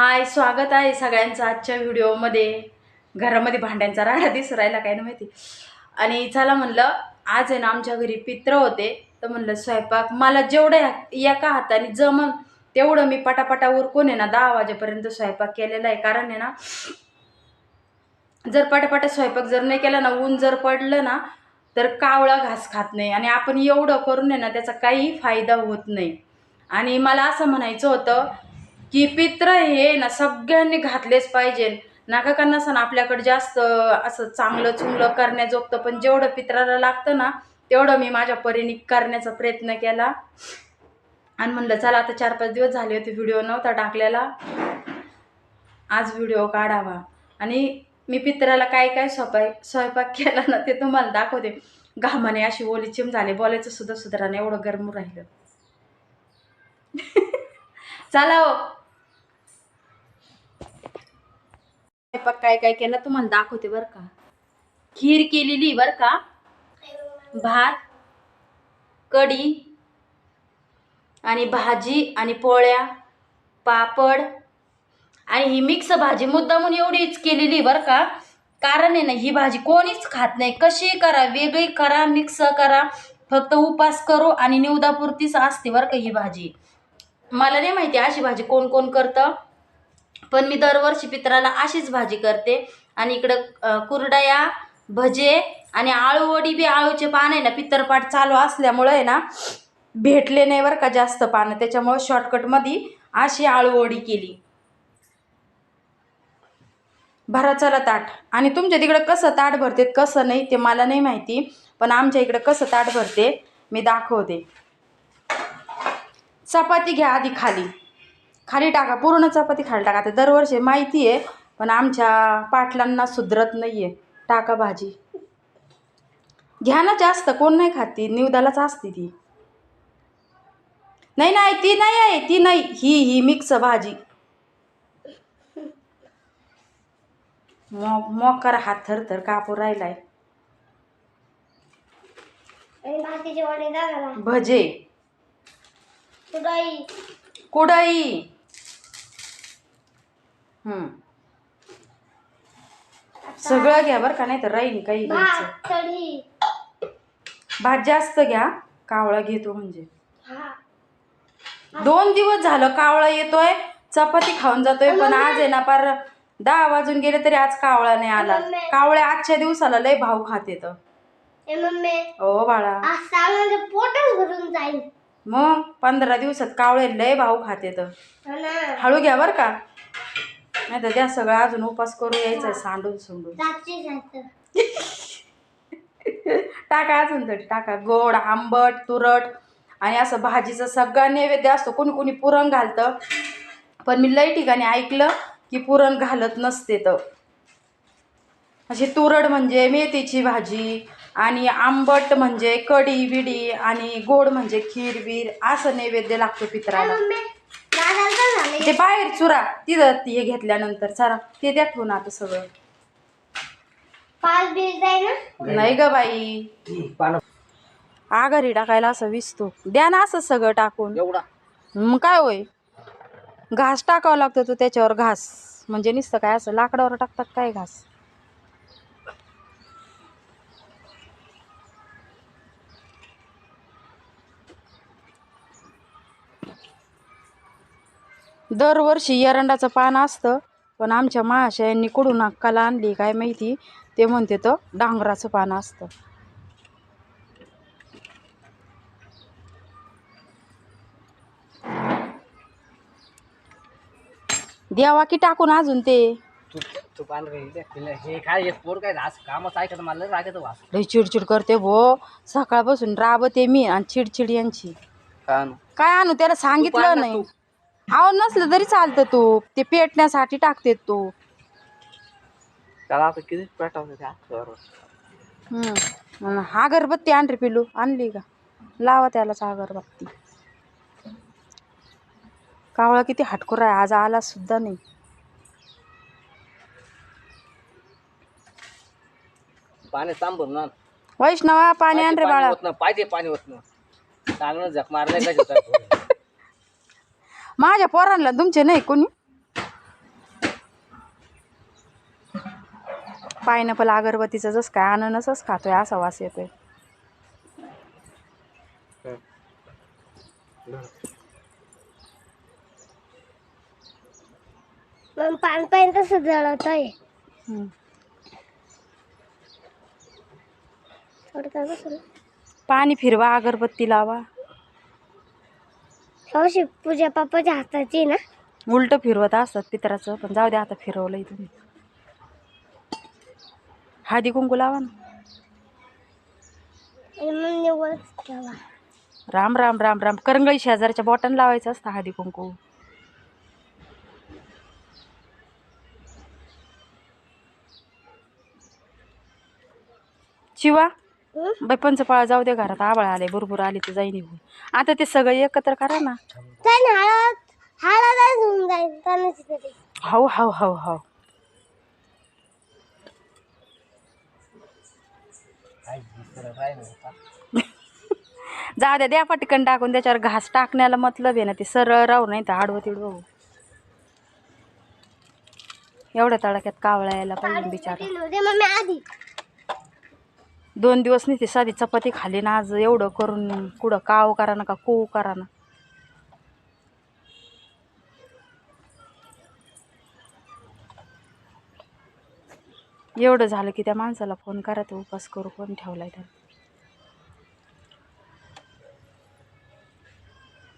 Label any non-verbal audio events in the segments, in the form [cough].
हाय स्वागत आहे सगळ्यांचं आजच्या व्हिडिओमध्ये. घरामध्ये भांड्यांचा राडा दिसू राहिला काय ना माहिती. आणि चला म्हणलं आज आहे ना आमच्या घरी पित्र होते. तर म्हणलं स्वयंपाक मला जेवढं एका हाताने जमन तेवढं मी पटापटा उरकून आहे ना दहा वाजेपर्यंत स्वयंपाक केलेला आहे. कारण आहे ना जर पटापटा स्वयंपाक जर नाही केला ना ऊन जर पडलं ना तर कावळा घास खात नाही. आणि आपण एवढं करून आहे ना त्याचा काही फायदा होत नाही. आणि मला असं म्हणायचं होतं की पित्र हे ना सगळ्यांनी घातलेच पाहिजे. नागकांना सण आपल्याकडे जास्त असं चांगलं चुंगलं करण्याजोगतं पण जेवढं पित्राला लागतं ना तेवढं मी माझ्या परीने करण्याचा प्रयत्न केला. आणि म्हणलं चला आता चार पाच दिवस झाले होते व्हिडिओ नव्हता टाकलेला. आज व्हिडिओ काढावा. आणि मी पित्राला काय काय स्वयंपाक स्वयंपाक केला ना ते तुम्हाला दाखवते. घामाने अशी ओली चिम झाली. बोलायचं सुद्धा सुधारा नाही एवढं गरम राहिलं. [laughs] चला हो. स्वयंपाक काय काय केला तुम्हाला दाखवते बरं का. खीर केलेली बरं का. भात कढी आणि भाजी आणि पोळ्या पापड आणि ही मिक्स भाजी मुद्दामून एवढीच केलेली बरं का. कारण आहे ना ही भाजी कोणीच खात नाही. कशी करा वेगळी करा मिक्स करा. फक्त उपास करू आणि निवदापुरतीच असते बरं का ही भाजी. मला नाही माहिती अशी भाजी कोण कोण करतं. पण मी दरवर्षी पित्राला अशीच भाजी करते. आणि इकडं कुरडया भजे आणि आळू वडी बी आळूचे पान आहे ना पित्तरपाट चालू असल्यामुळं आहे ना भेटले नाही बरं का जास्त पानं. त्याच्यामुळं शॉर्टकटमध्ये अशी आळू वडी केली. भरा चला ताट. आणि तुमच्या तिकडं कसं ताट भरते कसं नाही ते मला नाही माहिती पण आमच्या इकडं कसं ताट भरते मी दाखवते. चपाती घ्या आधी खाली. खाली टाका पूर्ण चपाती खाली टाका. आता दरवर्षी माहिती आहे पण आमच्या पाटलांना सुधरत नाही आहे टाका भाजी. घ्या ना जास्त कोण नाही खाती निवदालाच असते ती. नाही नाही ती नाही आहे ती नाही ही ही मिक्स भाजी. मो मोकर हात थर थर कापूर राहिलाय भजे. कुडाई. कुडाई. सगळं घ्या बरं का नाही तर राहील काही भात कढी. भात जास्त घ्या कावळा घेतो म्हणजे. हा. दोन दिवस झालं कावळा येतोय चपाती खाऊन जातोय पण आज आहे ना पार दहा वाजून गेले तरी आज कावळा नाही आला. कावळ्या आजच्या दिवसाला लय भाव खात येतं ओ बाळा. पोटच भरून जाईल. मग पंधरा दिवसात कावळे लय भाव खात येतं हो हळू घ्या बरं का. नाही तर त्या सगळं अजून उपास करू यायचंय सांडून सोंडून. टाका अजून तरी टाका. गोड आंबट तुरट आणि असं भाजीचं सगळं नैवेद्य असतो. कोणी कोणी पुरण घालतं. पण मी लई ठिकाणी ऐकलं की पुरण घालत नसते तर. अशी तुरड म्हणजे मेथीची भाजी आणि आंबट म्हणजे कढी बिडी आणि गोड म्हणजे खीर बीर असं नैवेद्य लागतो पित्राला मम्मी दादाला तर झाले ते बाहेर चुरा. तिथं हे घेतल्यानंतर चला ते द्या ठेवून आता सगळं. पाच बीज जाईल ना? नाही ग बाई. आघारी टाकायला असं विसतो. द्या ना असं सगळं टाकून. एवढा. मग काय होय? घास टाकावा लागतो तो त्याच्यावर घास. म्हणजे नुसतं काय असं लाकडावर टाकतात काय घास? दरवर्षी एरंडाचं पान असतं पण आमच्या महाशयांनी कुठून अक्काला आणली काय माहिती? ते म्हणते तर डांगराचं पान असतं. द्यावा की टाकून अजून ते. तू तू पांढरे हे काय हे पोर काय आज कामच ऐकत मला लय राग येतो वास. लई चिडचिड करते भो. सकाळपासून राबते मी आणि चिडचिड यांची. काय आणू? त्याला सांगितलं नाही. आव नसलं तरी चालतं तू. ते पेटण्यासाठी टाकते तू. त्याला आता किती पेटावं त्या हम्म. आणि अगरबत्ती आण रे पिलू आणली का? लावा त्यालाच अगरबत्ती. कावळा किती हटकोर आहे. आज आला सुद्धा नाही. पाणी तांबून ना. वैष्णवा पाणी आण रे बाळा. होत ना पाहिजे पाणी होत ना चांगलं जख मारलंय का माझ्या पोरांना तुमचे नाही कोणी. पायनपल अगरबत्तीच जस काय अननसच खातोय असा वास येतोय. पान पान कसं जळवतोय थोडं पाणी फिरवा अगरबत्ती लावा. हौशी पूजा पप्पाच्या हाताची ना? उलट फिरवत असतात पितराचं पण जाऊ द्या आता फिरवलंय तुम्ही. हळदी कुंकू लावा ना. आणि मग निवड ठेवा. राम राम राम राम. करंगळी शेजारच्या बॉटन लावायचं असतं हळदी कुंकू. शिवा? बाई पंचपाळा जाऊ दे घरात आबाळ आले बरोबर आले तर जाई निघून आता ते सगळे एकत्र करा ना. काय ना हळद हळदच होऊन जाईल कोणाची तरी. हो हो हो हो काय दुसरं काय नाही आता. जाऊ द्या द्या पटकन टाकून त्याच्यावर घास टाकण्याला मतलब आहे ना ते सरळ राहू नाही तर आडवं तिडवं होऊ. एवढ्या तडाक्यात कावळा यायला पाहिजे बिचारा. दे मम्मी आधी. दोन दिवस नाही ती साधी चपाती खाली ना आज एवढं करून कुठं काव करा ना का कू करा ना एवढं झालं की त्या माणसाला फोन करा तो उपास करू कोण ठेवलाय त्याला.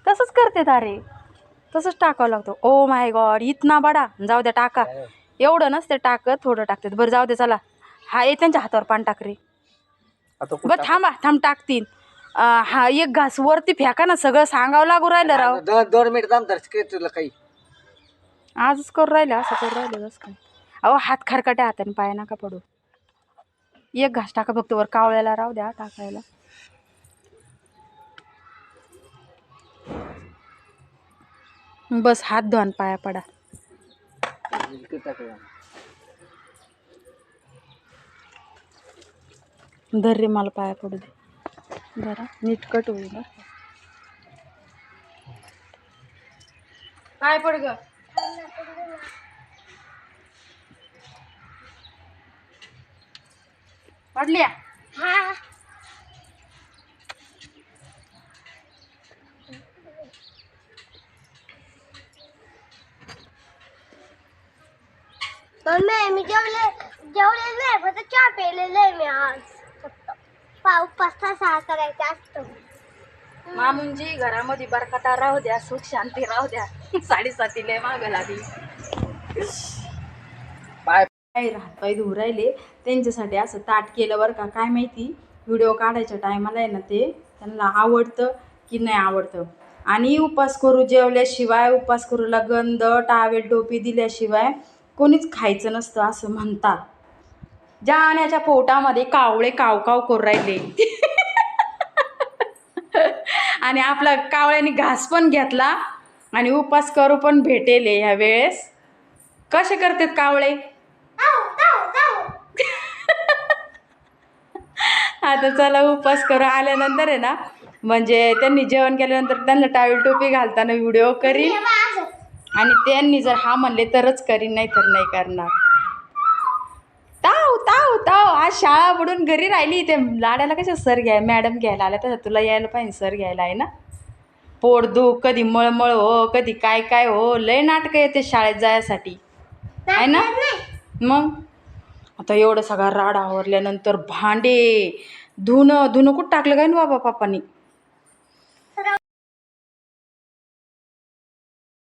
तसंच करते तारे. तसंच टाकावं लागतं. ओ माय गॉड इतना बडा. जाऊ द्या टाका. एवढं नसते टाकत थोडं टाकतात. बरं जाऊ दे चला. हा ये त्यांच्या हातावर पान टाक रे. आता कुठं बरं थांबा थांब टाकतील अं, हा एक घास वरती फेका ना सगळं सांगावं लागू राहिलं राव. दोन दोन मिनिट थांब तर तुला काही. आजच करू राहिले असं करू राहिले बस काय. अहो हात खरकट्या हाताने पाय नका पडू. एक घास टाका फक्त वर कावळ्याला राहू द्या टाकायला. बस हात धुवान पाया पडा. धर रे मला पाया पडू दे. जरा नीट कट होईल बरं पाय काय पड ग. पडल्या? हा मी जेवले जेवलेलं आहे फक्त चहा प्यायलेलं आहे मी आज. पाव पाच सहा करायचा असतो. मामुंजी घरामध्ये बरकता राहू द्या सुख शांती राहू द्या. साडेसाती लय मागं लागली. पाय काय राहत पाय धुवू राहिले? त्यांच्यासाठी असं ताट केलं बरं का काय माहिती? व्हिडिओ काढायच्या टायमाला आहे ना ते त्यांना आवडतं की नाही आवडतं? आणि उपास करू जेवल्याशिवाय उपास करूला गंध टावेल टोपी दिल्याशिवाय कोणीच खायचं नसतं असं म्हणतात. जाण्याच्या पोटामध्ये कावळे काव काव करू राहिले. आणि आपला कावळ्याने घास पण घेतला आणि उपास करू पण भेटेल ह्या वेळेस. कसे करतात कावळे? आता चला उपास करू. आल्यानंतर आहे ना म्हणजे त्यांनी जेवण केल्यानंतर त्यांना टावेल टोपी घालताना व्हिडिओ करीन. आणि त्यांनी जर हा म्हणले तरच करीन नाही तर नाही करणार. ताव ताव ताव आज शाळा बुडून घरी राहिली. ते लाडाला कशा सर घ्याय मॅडम घ्यायला आल्या. तसं तुला यायला पाहिजे सर घ्यायला आहे ना? पोट दुख कधी मळमळ हो कधी काय काय हो. लय नाटकं येते शाळेत जायसाठी. आहे ना? मग? आता एवढं सगळा राड आवरल्यानंतर भांडे धुणं धुणं कुठं टाकलं काय ना बाबा पप्पानी